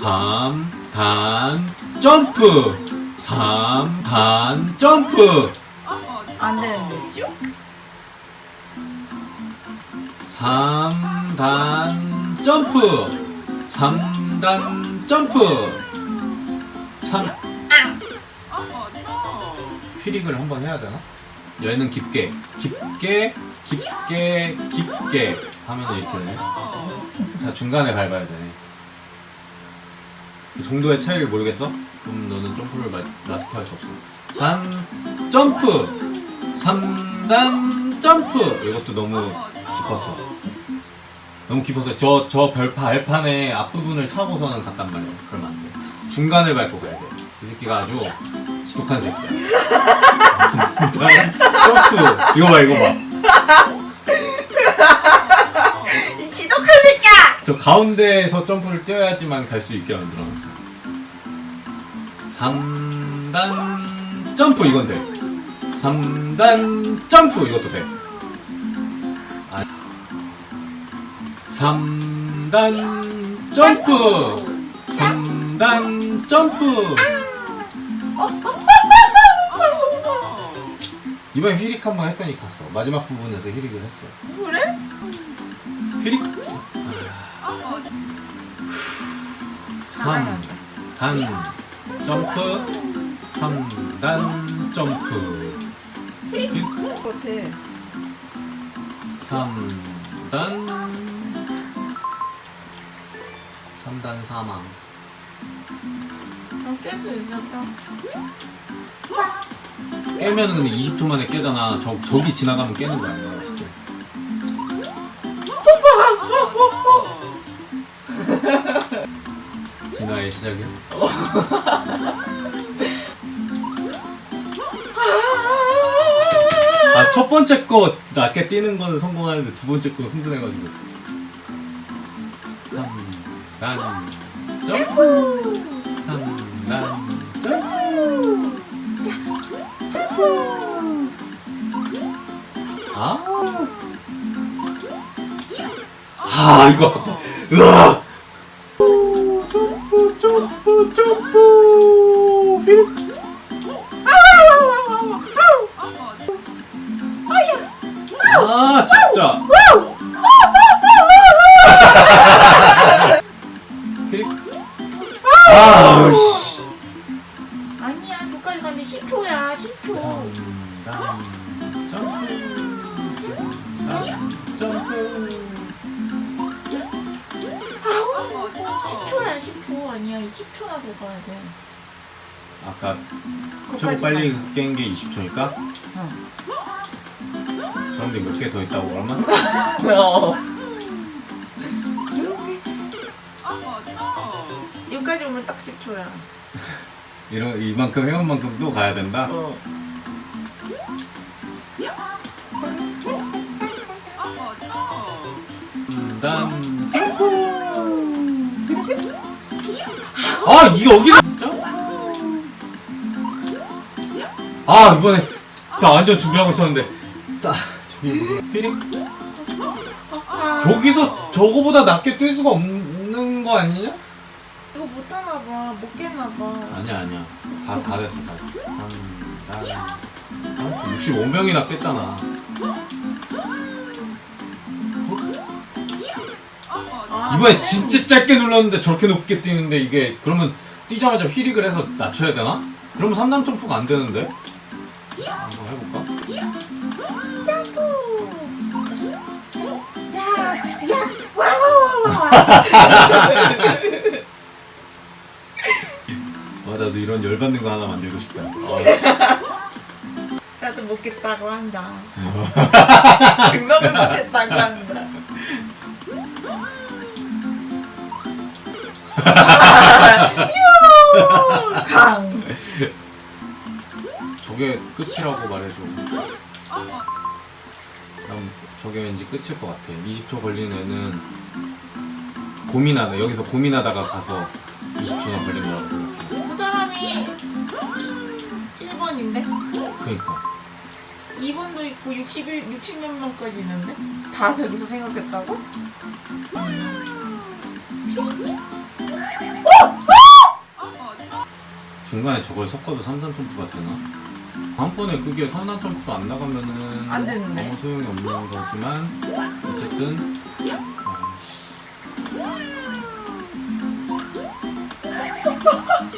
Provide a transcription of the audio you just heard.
3단 점프. 3단 점프. 안 되는데 쭉? 3단 점프. 3단 점프. 3 휘릭을 한번 해야 되나? 얘는 깊게. 깊게 깊게 깊게 하면 이렇게. 되네 자 중간에 밟아야 되네 그 정도의 차이를 모르겠어? 그럼 너는 점프를 마, 마스터할 수 없어. 3 점프! 3단 점프! 이것도 너무 깊었어. 너무 깊었어요 저, 저 별파 알판의 앞부분을 차고서는 갔단 말이야. 그러면 안 돼. 중간을 밟고 가야 돼 이 새끼가 아주 지독한 새끼야. 점프! 이거 봐 이거 봐 새끼야! 가운데에서 점프를 뛰어야지만 갈 수 있게 만들어놨어 3단 점프 이건 돼. 3단 점프 이것도 돼. 아. 3단 점프. 3단 점프. 이번에 휘릭 한 번 했더니 갔어. 마지막 부분에서 휘릭을 했어. 그래? 휘릭 3단 점프 3단 점프. 휘릭 같아 3단 3단 사망. 깰수 있었다 깨면은 근데 20초 만에 깨잖아. 저, 저기 지나가면 깨는 거 아니야 진짜 진화의 시작이야? 아 첫 번째 거 낮게 뛰는 거는 성공하는데 두 번째 거 흥분해가지고 3단 점프 3단 점프 아. 아, 이거 아깝다. 으아! 아우, 씨. 아니야 저까지 갔는데 10초야 10초. 단 점프 단 점프 10초야 10초. 아니야 20초나 더 가야 돼. 아까 최고 거기까지 빨리 깬 게 20초니까? 응. 그런데 몇 개 더 있다고 그러면? 어. 여기까지 오면 딱 10초야. 이런 이만큼 해온 만큼 또 가야 된다. 어. 단 점프 아 이게 여기서 아 이번에 자 완전 준비하고 있었는데. 자 저기 뭐지? 피릭 저기서 저거보다 낮게 뛸 수가 없는 거 아니냐? 이거 못하나 봐못 깼나 봐. 아니야 아니야. 다 다 됐어 다 됐어. 한 65명이나 깼잖아. 아, 이번에 진짜 짧게 눌렀는데 저렇게 높게 뛰는데 이게 그러면 뛰자마자 휘릭을 해서 낮춰야 되나? 그러면 3단 점프가 안 되는데? 한번 해볼까? 점프! 야 야 와와와와. 아 나도 이런 열받는 거 하나 만들고 싶다. 어. 나도 못 깼다고 한다. 등록을 못했다고 한다. 유! 강. 저게 끝이라고 말해줘. 난 저게 왠지 끝일 것 같아. 20초 걸리는 애는 고민하다 여기서 고민하다가 가서 20초나 걸린 거라고 생각해 1번인데? 그니까 2번도 있고 61, 60몇 명까지 있는데? 다 여기서 생각했다고? 어! 중간에 저걸 섞어도 3단 점프가 되나? 다음번에 그게 3단 점프가 안 나가면은 안 되는데. 아무 소용이 없는 거지만 어쨌든 아이씨.